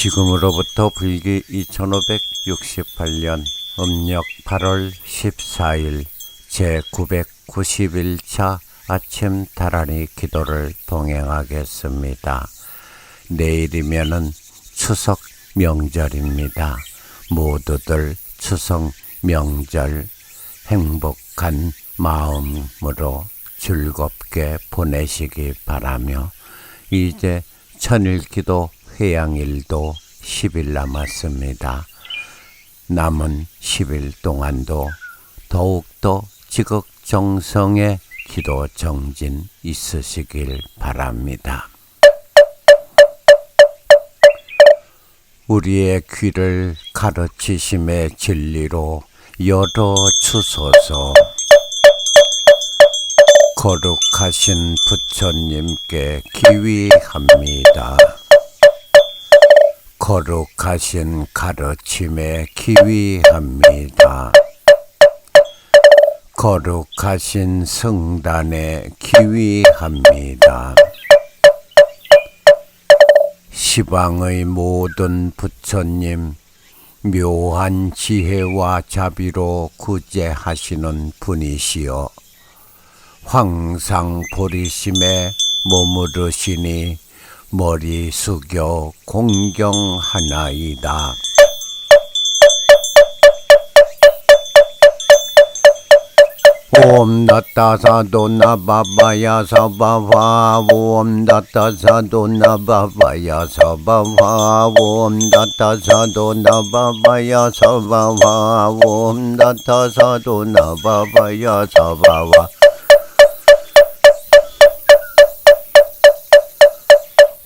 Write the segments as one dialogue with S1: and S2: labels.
S1: 지금으로부터 불기 2568년 음력 8월 14일 제991차 아침 다라니 기도를 동행하겠습니다. 내일이면은 추석 명절입니다. 모두들 추석 명절 행복한 마음으로 즐겁게 보내시기 바라며 이제 천일기도 회양일도 10일 남았습니다. 남은 10일 동안도 더욱더 지극정성의 기도 정진 있으시길 바랍니다. 우리의 귀를 가르치심의 진리로 열어 주소서. 거룩하신 부처님께 기위합니다. 거룩하신 가르침에 기위합니다. 거룩하신 성단에 기위합니다. 시방의 모든 부처님, 묘한 지혜와 자비로 구제하시는 분이시여, 황상 보리심에 머무르시니 머리 숙여 공경하나이다. 옴 나타사도 나바바야 사바바 옴 나타사도 나바바야 사바바 옴 나타사도 나바바야 사바바 옴 나타사도 나 바바야 사바바 옴 다타사도 나 바바야 사바바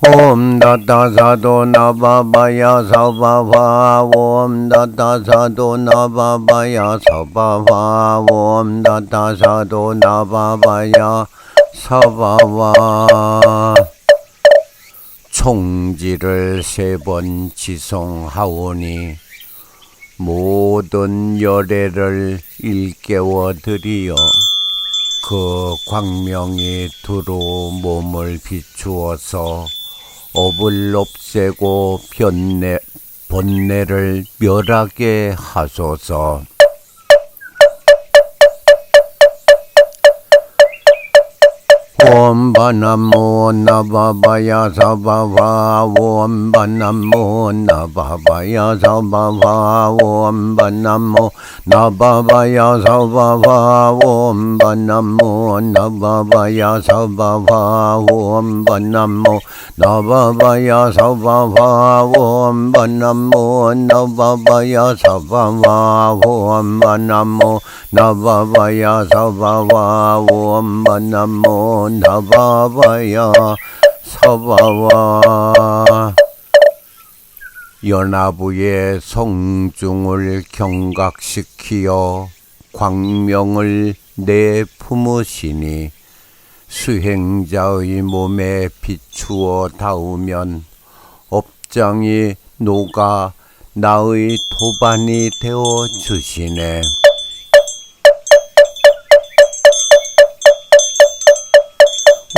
S1: ॐ दत्ता साधो न बाबाया सौबाभा ॐ दत्ता साधो न बाबाया सौबाभा ॐ दत्ता साधो न बाबाया 서바와 총지를 세 번 지송하오니 모든 열애를 일깨워 드리어 그 광명이 두루 몸을 비추어서 업을 없애고 변내, 번뇌를 멸하게 하소서. ओम बनमो नव भय सभवा ओम नमो नव भय सभवा ओम बनमो नव भय सभवा ओम बनमो नव भय सभवा ओम बनमो नव भय ओम बनमो नव भय ओम बनमो नव भय ओम बनमो 나바바야 서바와 연하부의 성중을 경각시키어 광명을 내품으시니 수행자의 몸에 비추어 닿으면 업장이 녹아 나의 도반이 되어 주시네.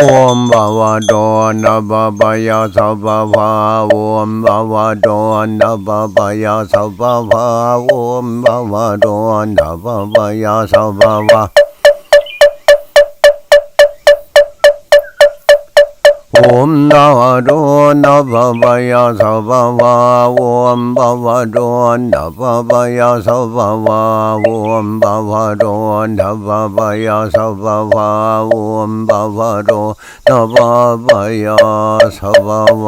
S1: 嗡巴哇 ba 巴巴呀萨巴巴，嗡巴 ba ba ya so ba ba oom ba la 叭 ॐ नरो न भवय सभव ॐ भवरो न भवय सभव ॐ भवरो न भवय सभव ॐ भवरो न भवय सभव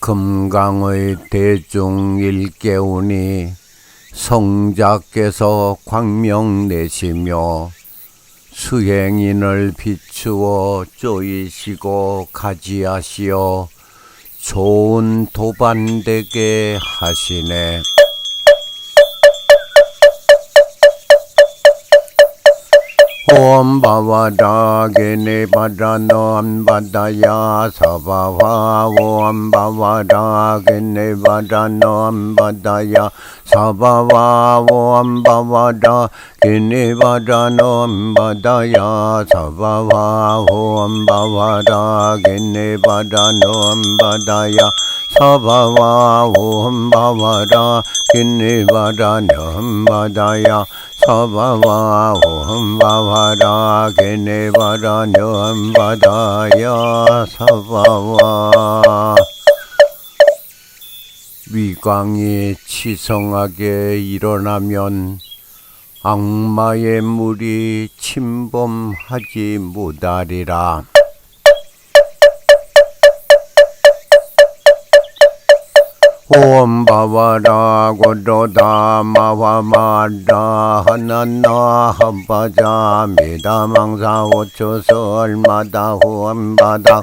S1: 금강의 대중 일깨우니 성자께서 광명 내시며 수행인을 비추어 쪼이시고 가지하시어 좋은 도반되게 하시네. 옴 바와다 게네 바다노 안 바다야 사바와 옴 바와다 게네 바다노 안 바다야 사바와 옴 바와다 기니바다놈 바다야 사바와 홈바와라 기니바다놈 바다야 사바와 홈바와라 기니바다놈 바다야 사바와 홈바와라 기니바다놈 바다야 사바와 위광이 치성하게 일어나면 악마의 물이 침범하지 못하리라. 옴바와라 고도다 마와마다 하나나 한바자 미다망사 오초서 얼마다 후엄바다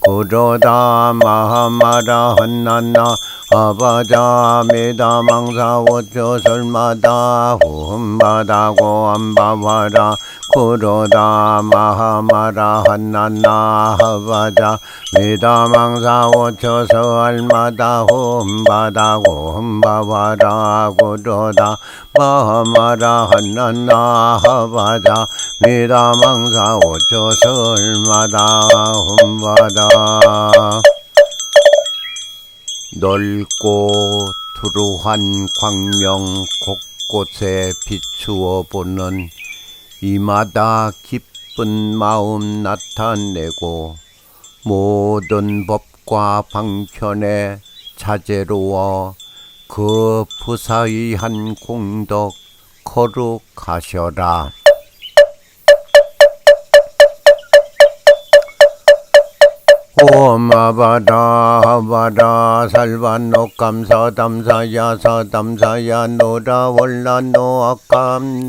S1: 고로다 마하마라 한나나 아바자 미다망사 오초설마다 후엄바다 고엄바와라 고로다 마하마라 한나나 하바자 미다망사 오초서 알마다 홈바다 홈바와라 고로다 마하마라 한나나 하바자 미다망사 오초서 알마다 홈바다 넓고 두루한 광명 곳곳에 비추어 보는 이마다 기쁜 마음 나타내고 모든 법과 방편에 자제로워 그 부사의한 공덕 거룩하셔라. 오마바다 바다 살반노 감사담사야 사담사야 노라 월라노 아캄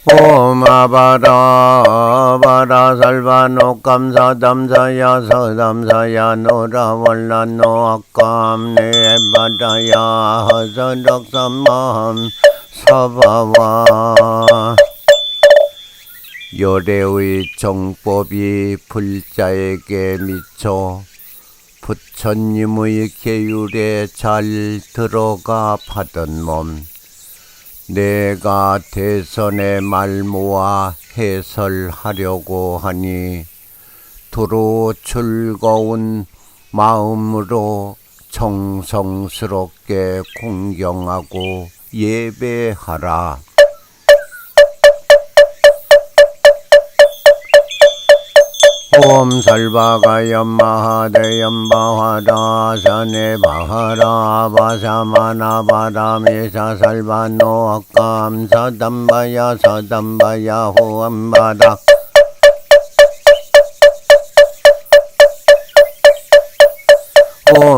S1: 서담사야 오마바라 바라 살바노 감사 담사야 서담사야 노라 월라노 아캄 네바다야 서덕삼마함 사바와 요래의 정법이 불자에게 미쳐 부처님의 계율에 잘 들어가 받은 몸 내가 대선의 말 모아 해설하려고 하니 두루 즐거운 마음으로 정성스럽게 공경하고 예배하라. ॐ सल्वायं महादयं बहदासने भराभा समना वदामेशल्वाो हं सदम्बय भया सदं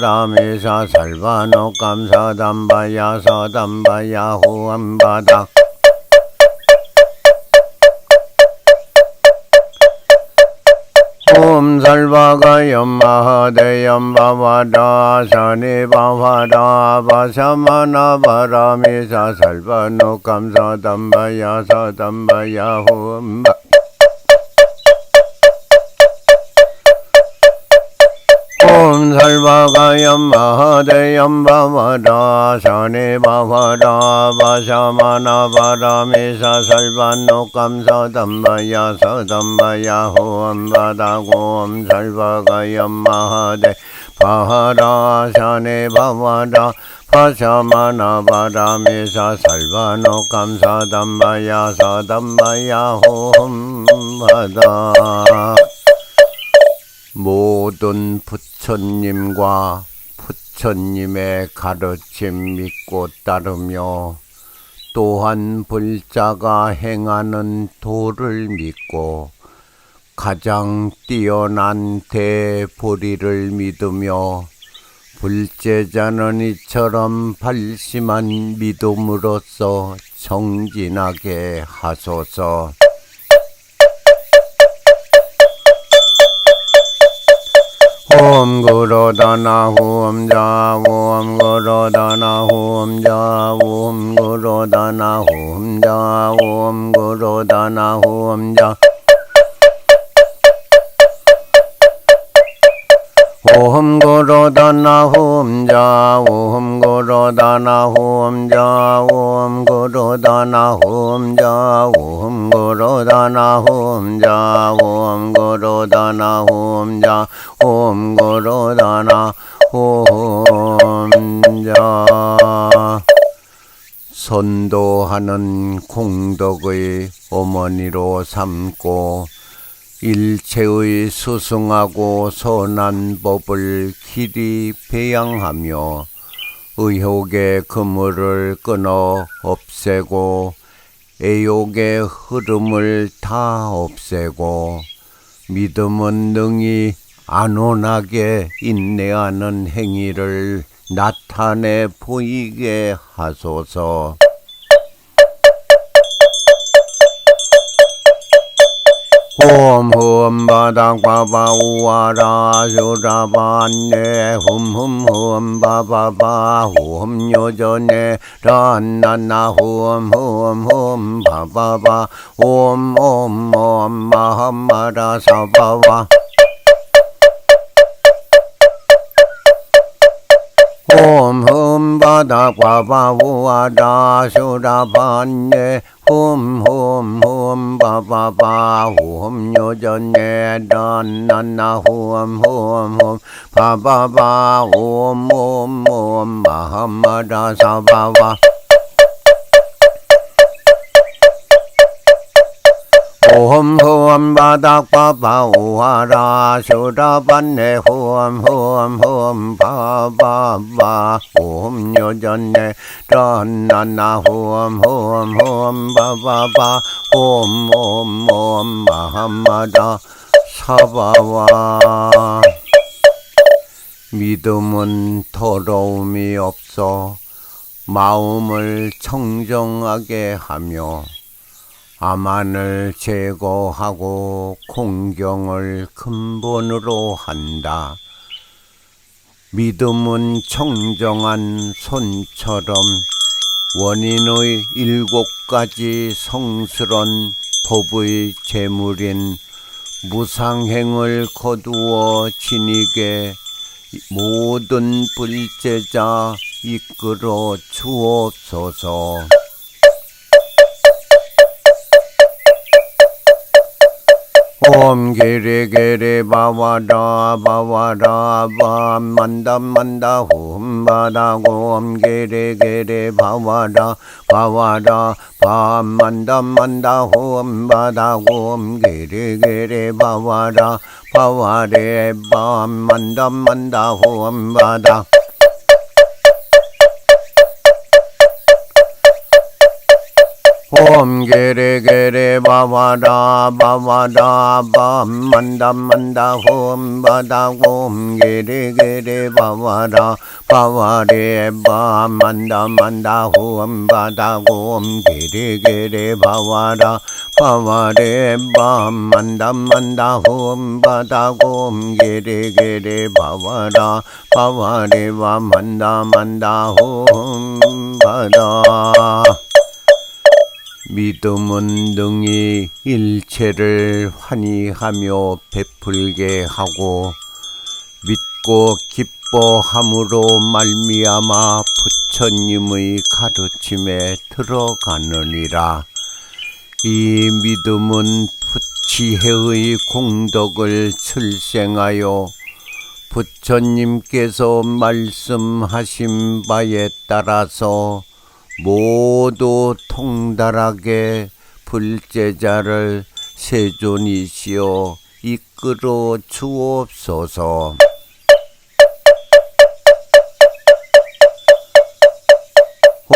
S1: 다미사 설바노 악감 사담바야 사담바야 호암바다 옴설 바가염 마하대염 마하라 사네 ॐ सर्वा गयं महादेयं भवदा शे भवदा भमन वदामेश सर्वा नोकं सदंबया सदंबया हो अम्बदा गों सर्वा गयं महादे भवदा समन स सर्वनुकं नोकं सदंबया सदंबया हो हं भदा 모든 부처님과 부처님의 가르침 믿고 따르며 또한 불자가 행하는 도를 믿고 가장 뛰어난 대보리를 믿으며 불제자는 이처럼 발심한 믿음으로써 정진하게 하소서. ओम गुरु दाना ओम जा ओम गुरु दाना ओम जा ओम गुरु दाना ओम जा ओम गुरु दाना ओम जा ओम गुरु दन होम जा ओम गुरु दन होम जा ओम गुरु दन होम जा ओम गुरु दन होम जा ओम गुरु दन होम जा ओम गुरु दन होम जा 선도하는 공덕의 어머니로 삼고 일체의 수승하고 선한 법을 길이 배양하며 의욕의 그물을 끊어 없애고 애욕의 흐름을 다 없애고 믿음은 능히 안온하게 인내하는 행위를 나타내 보이게 하소서. Hôm hôm ba da ba ba u a ra yo ra ba ne. Hôm hôm hôm ba ba ba. Hôm yo yo ne. Ra, na na. Hôm hôm hôm ba ba ba. Hôm om om ma hum, ba da sa, ba ba. Om hum, ba da qua ba. Wa da su da ba ne. Hum hum hum ba ba ba hum nyo cho nè đan na na hum hum hum ba ba ba hum hum hum ma ha ma da sa ba ba. 바바. 홈, 홈, 바닥, 바바, 우하라, 쇼라반네, 홈, 홈, 홈, 바바바, 홈, 요전에, 란나나, 홈, 홈, 홈, 바바바, 옴, 옴, 옴, 마하마다, 사바와. 믿음은 더러움이 없어 마음을 청정하게 하며 암만을 제거하고 공경을 근본으로 한다. 믿음은 청정한 손처럼 원인의 일곱 가지 성스런 법의 제물인 무상행을 거두어 지니게 모든 불제자 이끌어 주옵소서. 옴 게레 게레 바와라 바와라 바 만다 만다 홈 바다고 옴 게레 게레 바와라 바와라 바 만다 만다 홈 바다고 옴 게레 게레 바와라 바와레 바 만다 만다 홈 바다 ओम गिरि गिरि भवदा भवदा बम मंद मंद ॐ बद ओम गिरि गिरि भवदा पवरे बम मंद मंद ॐ बद ओम गिरि गिरि भवदा पवरे बम मंद मंद ॐ बद ओम गिरि गिरि भवदा पवरे बम मंद मंद ॐ बदा 믿음은 능히 일체를 환희하며 베풀게 하고 믿고 기뻐함으로 말미암아 부처님의 가르침에 들어가느니라. 이 믿음은 지혜의 공덕을 출생하여 부처님께서 말씀하신 바에 따라서 모두 통달하게 불제자를 세존이시여 이끌어 주옵소서.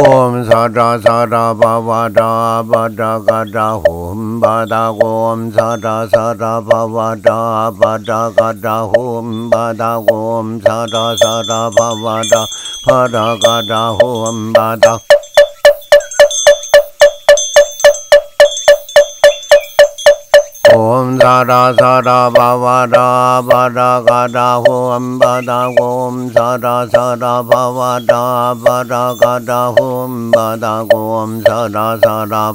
S1: 옴 사라 사라 바바라 바다가다 홈 바다 옴 사라 사라 바바라 바다가다 홈 바다 옴 사라 사라 바바라 바다가다 홈 바다 사라 사라 홈 바다 옴 사라 사라 홈 바다 옴 사라 사라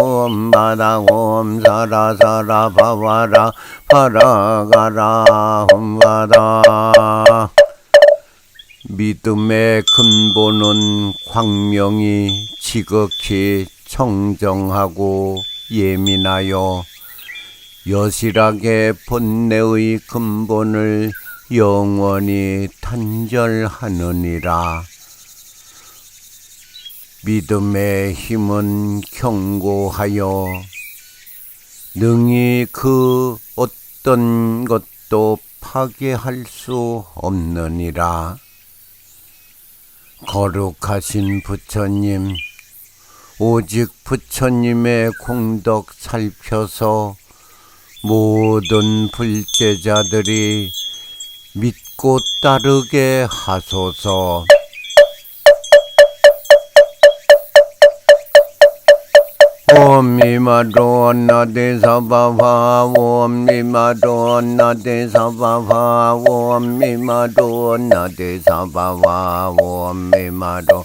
S1: 홈 바다 옴 사라 사라 바바라 바다가다 홈 바다 믿음의 근본은 광명이 지극히 청정하고 예민하여 여실하게 본내의 근본을 영원히 단절하느니라. 믿음의 힘은 견고하여 능히 그 어떤 것도 파괴할 수 없느니라. 거룩하신 부처님, 오직 부처님의 공덕 살펴서 모든 불제자들이 믿고 따르게 하소서. 옴 미마도 나데 사바바 옴 미마도 나데 사바바 옴 미마도 나데 사바바 옴 미마도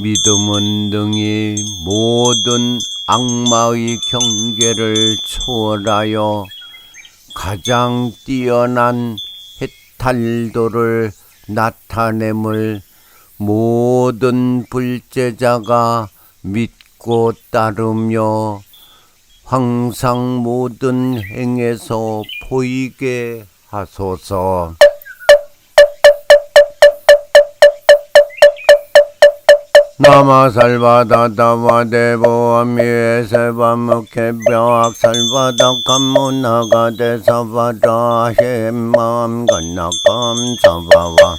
S1: 믿음은 능히 모든 악마의 경계를 초월하여 가장 뛰어난 해탈도를 나타냄을 모든 불제자가 믿고 따르며 항상 모든 행에서 보이게 하소서. 나마 살바다다와 대보아미에 세바무케벽 살바다 감무나가 대사바다 햄맘 간나감 사바와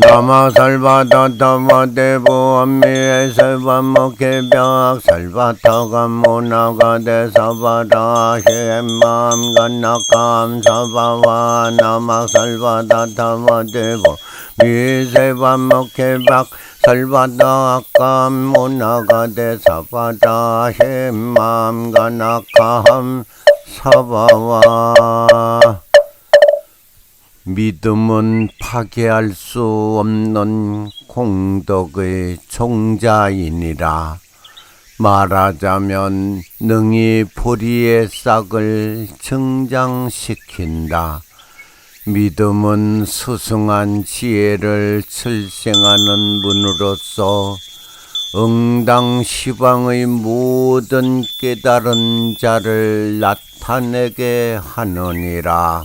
S1: 나마 살바다다와 대보아미에 세바무케벽 살바타가 무나가 대사바다 햄맘 간나감 사바와 나마 살바다다와 대보 미세바무케벽 살바다 아까 무나가 대사바다 햄맘 간나감 사바와 믿음은 파괴할 수 없는 공덕의 종자이니라. 말하자면 능히 보리의 싹을 증장시킨다. 믿음은 수승한 지혜를 출생하는 문으로서 응당 시방의 모든 깨달은 자를 나타내게 하느니라.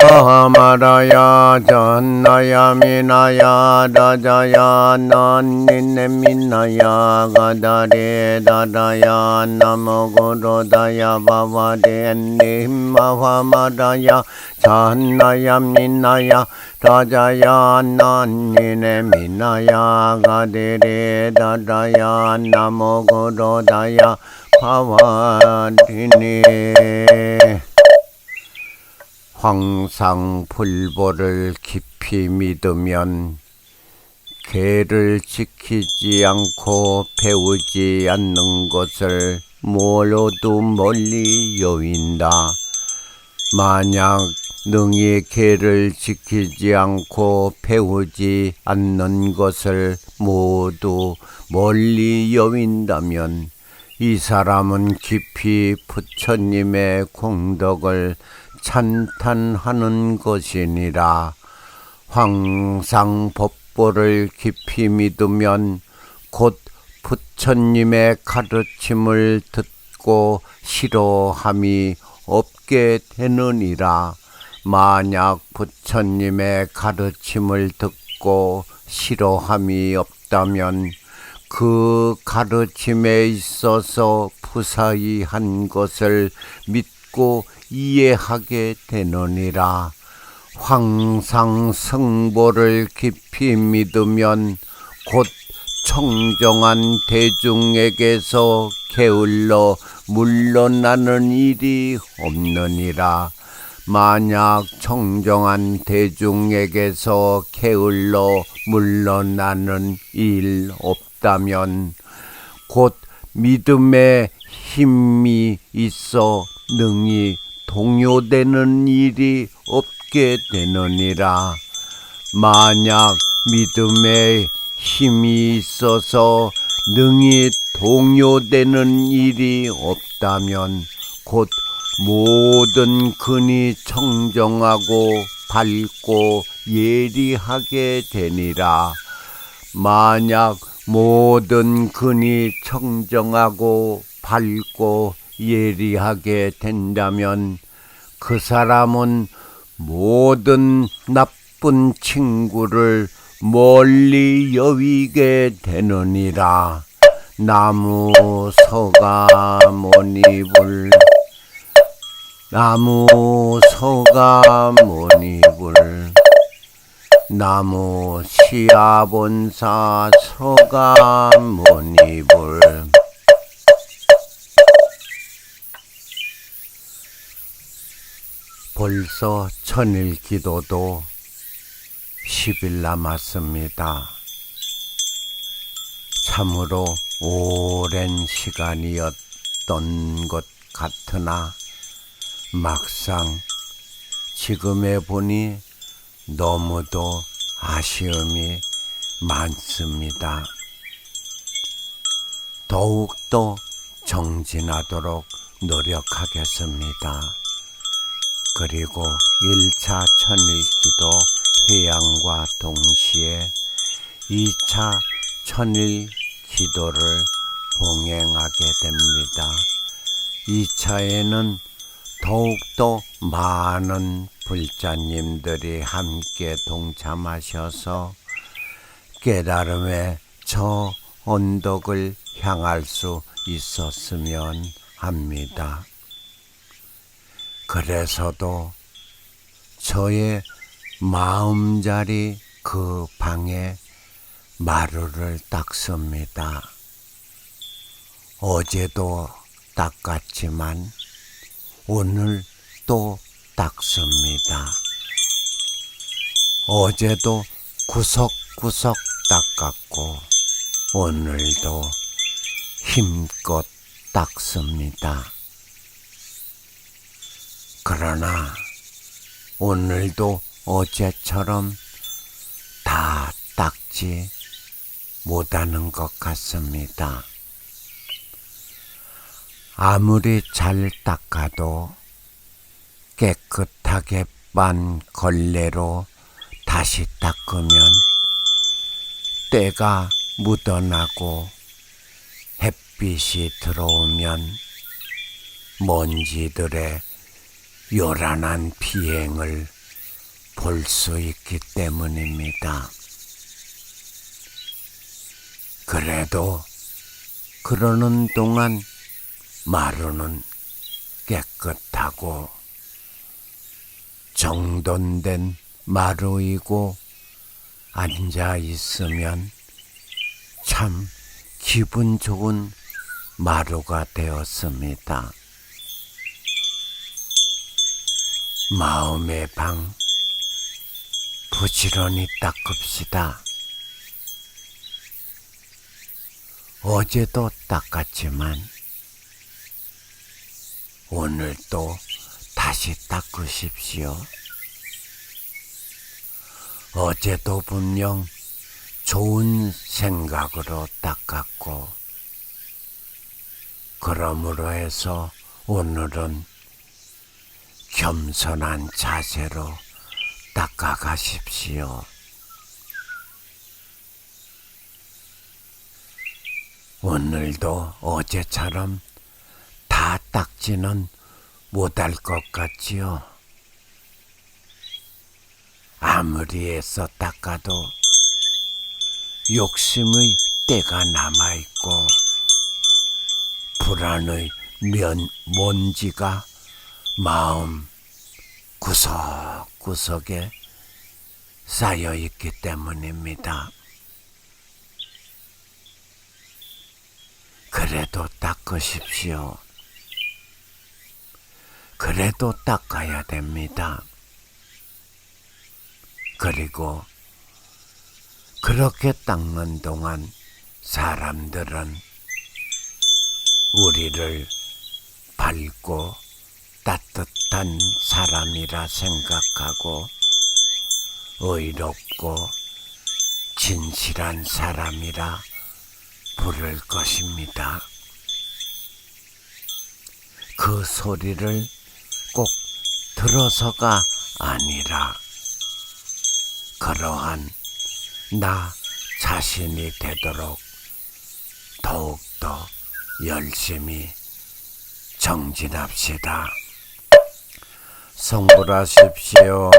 S1: ဘောဟမရာယာဇာနာယာမေနာယာဒါဇာယာနာနိနမိနာယာဂဒရေဒါဒယာနမောဂုရောဒယာဘဝတေနိမဝမရာယာဇာနာယာမေနာယာဒါဇာယာနာနိနမိနာယာဂဒေရေဒါဒယာနမောဂုရောဒယာဘဝတေနိ 황상불보를 깊이 믿으면 개를 지키지 않고 배우지 않는 것을 모로도 멀리 여윈다. 만약 능히 개를 지키지 않고 배우지 않는 것을 모두 멀리 여윈다면 이 사람은 깊이 부처님의 공덕을 찬탄하는 것이니라. 황상 법보를 깊이 믿으면 곧 부처님의 가르침을 듣고 싫어함이 없게 되느니라. 만약 부처님의 가르침을 듣고 싫어함이 없다면 그 가르침에 있어서 부사히 한 것을 믿고 이해하게 되느니라. 황상 성보를 깊이 믿으면 곧 청정한 대중에게서 게을러 물러나는 일이 없느니라. 만약 청정한 대중에게서 게을러 물러나는 일 없다면 곧 믿음의 힘이 있어 능히 동요되는 일이 없게 되느니라. 만약 믿음의 힘이 있어서 능히 동요되는 일이 없다면 곧 모든 근이 청정하고 밝고 예리하게 되니라. 만약 모든 근이 청정하고 밝고 예리하게 된다면 그 사람은 모든 나쁜 친구를 멀리 여위게 되느니라. 나무 서가 모니불 나무 서가 모니불 나무 시아본사 서가 모니불 벌써 천일 기도도 10일 남았습니다. 참으로 오랜 시간이었던 것 같으나 막상 지금에 보니 너무도 아쉬움이 많습니다. 더욱더 정진하도록 노력하겠습니다. 그리고 1차 천일기도 회양과 동시에 2차 천일 기도를 봉행하게 됩니다. 2차에는 더욱더 많은 불자님들이 함께 동참하셔서 깨달음의 저 언덕을 향할 수 있었으면 합니다. 그래서도 저의 마음자리 그 방에 마루를 닦습니다. 어제도 닦았지만 오늘 또 닦습니다. 어제도 구석구석 닦았고 오늘도 힘껏 닦습니다. 그러나 오늘도 어제처럼 다 닦지 못하는 것 같습니다. 아무리 잘 닦아도 깨끗하게 빤 걸레로 다시 닦으면 때가 묻어나고 햇빛이 들어오면 먼지들의 요란한 비행을 볼 수 있기 때문입니다. 그래도 그러는 동안 마루는 깨끗하고 정돈된 마루이고 앉아 있으면 참 기분 좋은 마루가 되었습니다. 마음의 방 부지런히 닦읍시다. 어제도 닦았지만 오늘도 다시 닦으십시오. 어제도 분명 좋은 생각으로 닦았고 그러므로 해서 오늘은 겸손한 자세로 닦아가십시오. 오늘도 어제처럼 다 닦지는 못할 것 같지요. 아무리 애써 닦아도 욕심의 때가 남아있고 불안의 면 먼지가 마음 구석구석에 쌓여 있기 때문입니다. 그래도 닦으십시오. 그래도 닦아야 됩니다. 그리고 그렇게 닦는 동안 사람들은 우리를 밝고 따뜻한 사람이라 생각하고 의롭고 진실한 사람이라 부를 것입니다. 그 소리를 꼭 들어서가 아니라 그러한 나 자신이 되도록 더욱더 열심히 정진합시다. 성불하십시오.